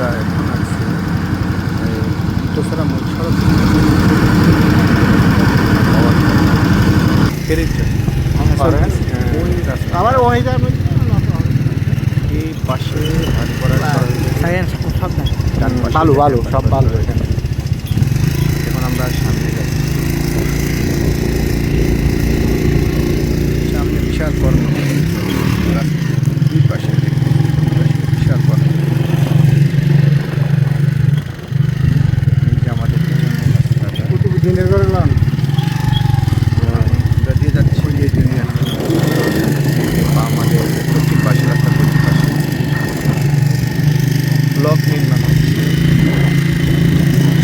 আমরা এখন আছি এই দোসরা মূল সড়ক আমার ওই যাবে এই পাশে ভালো সব ভালো দেখতে সব ভালো এখন আমরা সামনে যাচ্ছি সামনে বিশাল কর্ম দুই পাশে দেখতে বিশাল কর্ম এই যে আমাদের পেছনে রাস্তাটা। কুতুব দিনের করে লন আমরা দিয়ে যাচ্ছি এই দুনিয়ার বা আমাদের পশ্চিম পাশে রাস্তার পশ্চিম পাশে ব্লক নির্মাণ হচ্ছে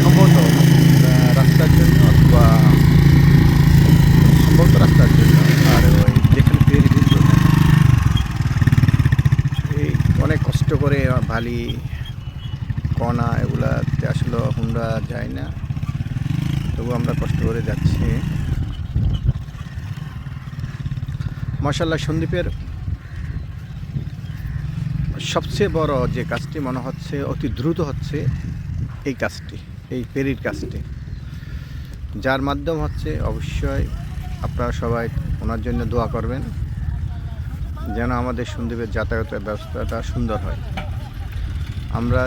সম্ভবত আহ, রাস্তার জন্য অথবা সম্ভবত রাস্তার জন্য আর ওই যেখানে তৈরি কিন্তু এই অনেক কষ্ট ভালি কণা এগুলাতে আসলে হুন্ডা যায় না। তবু আমরা কষ্ট করে যাচ্ছি। মার্শাল্লাহ সন্দীপের সবচেয়ে বড় যে কাজটি মনে হচ্ছে, অতি দ্রুত হচ্ছে, এই কাজটি, এই পেরির কাজটি। যার মাধ্যম হচ্ছে অবশ্যই আপনারা সবাই ওনার জন্য দোয়া করবেন, যেন আমাদের সন্দীপের যাতায়াতের ব্যবস্থাটা সুন্দর হয়। আমরা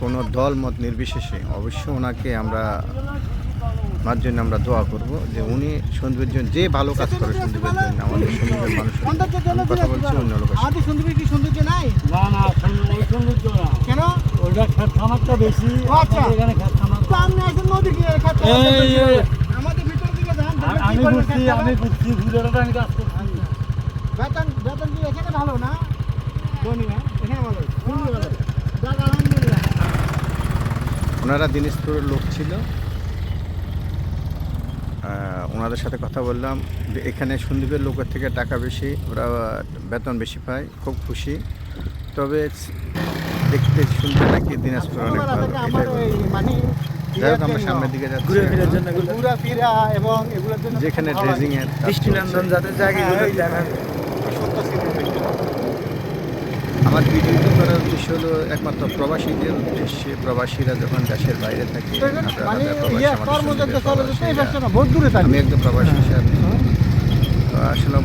কোনো দল মত নির্বিশেষে অবশ্যই ওনাকে আমরা ওনার জন্য আমরা দোয়া করব যে উনি সন্দীপের জন্য যে ভালো কাজ করে সন্দীপের জন্য আমাদের সন্দীপের মানুষ কথা বলছি অন্য। সন্দীপের কি সৌন্দর্য নাই? না না সৌন্দর্য না। কেন? ওইটা খেত খামারটা বেশি আচ্ছা। এখানে খেত খামার তো আপনি একজন নদী খাত। আমাদের ভিতর দিকে যান আমি বুঝছি আমি বুঝছি ঘুরে আমি কাজ করছি। বেতন বেতন কি এখানে ভালো না? ধনী না? এখানে ভালো। সুন্দর ভালো ওনারা দিনাজপুরের লোক ছিল। ওনাদের সাথে কথা বললাম। যে এখানে সন্দীপের লোকের থেকে টাকা বেশি ওরা বেতন বেশি পায় খুব খুশি। তবে দেখতে শুনতে নাকি দিনাজপুর অনেক ভালো। মানে যাই হোক আমরা সামনের দিকে যাচ্ছি। যেখানে এর দৃষ্টিনন্দন চলছে। যাদের আমার ভিডিওটি করার উদ্দেশ্য হলো একমাত্র প্রবাসীদের উদ্দেশ্যে প্রবাসীরা যখন দেশের বাইরে থাকে মানে আমি একজন প্রবাসী হিসাবে তো আসলে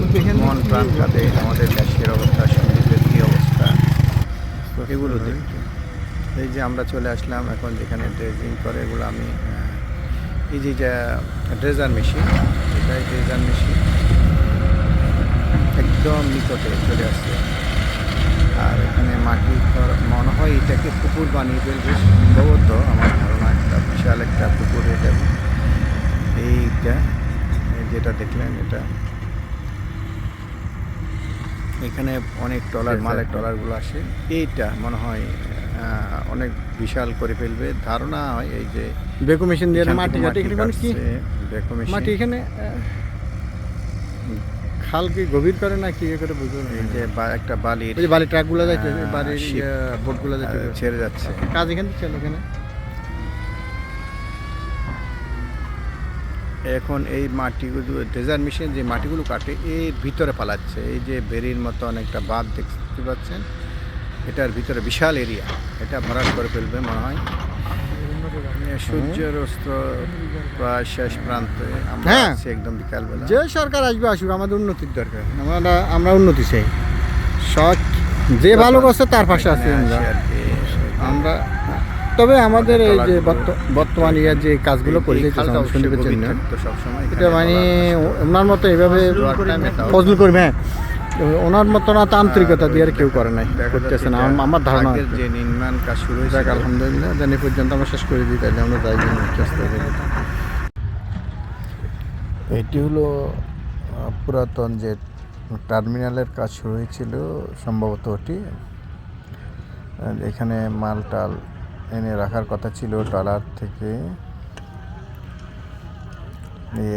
মন প্রাণ খাতে আমাদের দেশের অবস্থা সন্দীপের কী অবস্থা? এগুলো দেখতে এই যে আমরা চলে আসলাম এখন যেখানে ড্রেজিং করে এগুলো আমি এই যে যা ড্রেজার মেশিন এটাই ড্রেজার মেশিন। একদম নিকটে চলে আসছে। আর এখানে মাটি মনে হয় এটাকে পুকুর বানিয়ে ফেলবে। সম্ভবত আমার ধারণা একটা বিশাল একটা পুকুর হয়ে যাবে। এইটা যেটা দেখলেন এটা। এখানে অনেক ট্রলার মালের ট্রলারগুলো আসে। এইটা মনে হয় অনেক বিশাল করে ফেলবে। ধারণা হয় এই যে বেকু মেশিন দিয়ে মাটি মানে কি? মেশিন। মাটি এখানে আহ, খাল কি গভীর করে না কি ইয়ে করে বুঝব এই যে বা- একটা বালির ওই যে বালি ট্রাকগুলো যাচ্ছে বালির ship, বোটগুলো যাচ্ছে ছেড়ে যাচ্ছে। কাজ এখানে দিচ্ছেন ওখানে এখন এই মাটিগুলো ডেজার মেশিন যে মাটিগুলো কাটে এর ভিতরে পালাচ্ছে। এই যে বেরির মতো অনেকটা বাঁধ দেখতে পাচ্ছেন এটার ভিতরে বিশাল এরিয়া এটা ভরাট করে ফেলবে মনে হয়। সূর্যের অস্ত্র প্রায় শেষ প্রান্তে। হ্যাঁ। একদম বিকালবেলা। যে সরকার আসবে আসুক আমাদের উন্নতির দরকার। আমরা আমরা উন্নতি চাই। সৎ যে ভালো করছে তার পাশে আছি আমরা। তবে আমাদের এই যে বর্ত- বর্তমান ইয়ার যে কাজগুলো করে এই যেতে খালটা অবশ্যই সন্দীপের গভীর জন্য সবসময়। এটা মানে ওনার মতো এভাবে ফজল করবে হ্যাঁ। ওনার মতো না তান্ত্রিকতা দিয়ে আর কেউ করে নাই করতেছে না। আমার- আমার ধারণা যে নির্মাণ কাজ শুরু হয়েছে যাক আলহামদুলিল্লাহ জানি পর্যন্ত আমরা শেষ করে দিই তাহলে আমরা যাই জন্য চেষ্টা করি। এটি হলো পুরাতন যে টার্মিনালের কাজ শুরু হয়েছিল সম্ভবত ওটি। এখানে মাল টাল এনে রাখার কথা ছিল ট্রলার থেকে।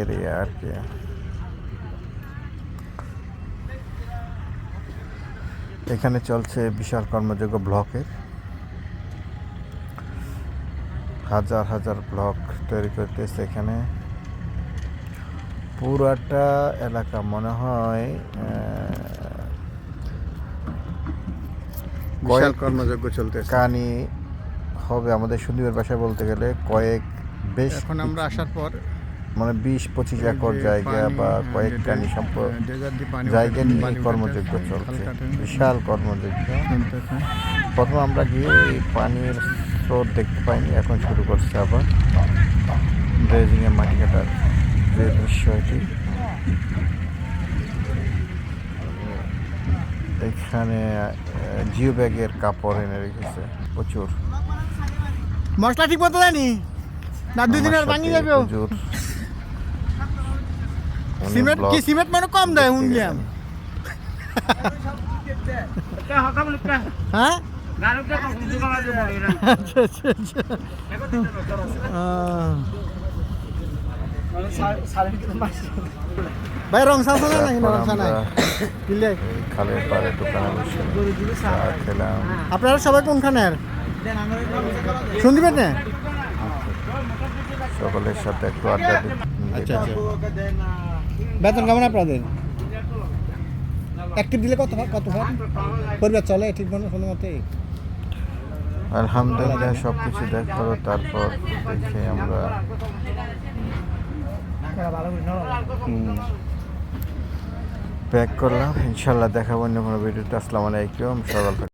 এরিয়া আর কি। এখানে চলছে বিশাল কর্মযোগ্য ব্লকের। হাজার হাজার ব্লক তৈরি করতেছে এখানে। পুরাটা এলাকা মনে হয় বিশাল কর্মযজ্ঞ চলতেছে। কানি হবে আমাদের সুন্দর বাসায় বলতে গেলে কয়েক বেশ এখন আমরা আসার পর মানে বিশ পঁচিশ একর জায়গা বা হ্যাঁ, কয়েক কানি সম্পদ হ্যাঁ, জায়গা নিয়ে কর্মযজ্ঞ চলছে। বিশাল কর্মযজ্ঞ। প্রথমে আমরা গিয়ে এই পানির স্রোত দেখতে পাইনি এখন শুরু করছে আবার। ড্রেজিংয়ে মাটি কাটার যে দৃশ্য এটি। এখানে জিও ব্যাগের কাপড় এনে রেখেছে প্রচুর। মশলা ঠিক মতো জানি না দুই দিনের আমার ভাঙি যাবে হুজুর। সিমেন্ট কি সিমেন্ট মানে কম দেয় গেছেন। হ্যাঁ? আচ্ছা আচ্ছা আচ্ছা। ভাই রং সালসা না? নাকি রং সা নাই? এই খালের পাড়ে দোকানে চা খেলাম। আপনারা সবাই কোনখানের? শুনদিবেন না সকলের সাথে একটু আড্ডা আচ্ছা আচ্ছা। বেতন কেমন আপনাদের? অ্যাক্টিভ দিলে কত হয়? কত হয়? পরিবার চলে, ঠিক মনে কোনো মতে? আলহামদুলিল্লাহ সব কিছু দেখা হলো তারপর দেখে আমরা। প্যাক করলাম, ইনশাল্লাহ দেখাবো অন্য কোনো ভিডিওতে। আসসালামু আলাইকুম সকাল।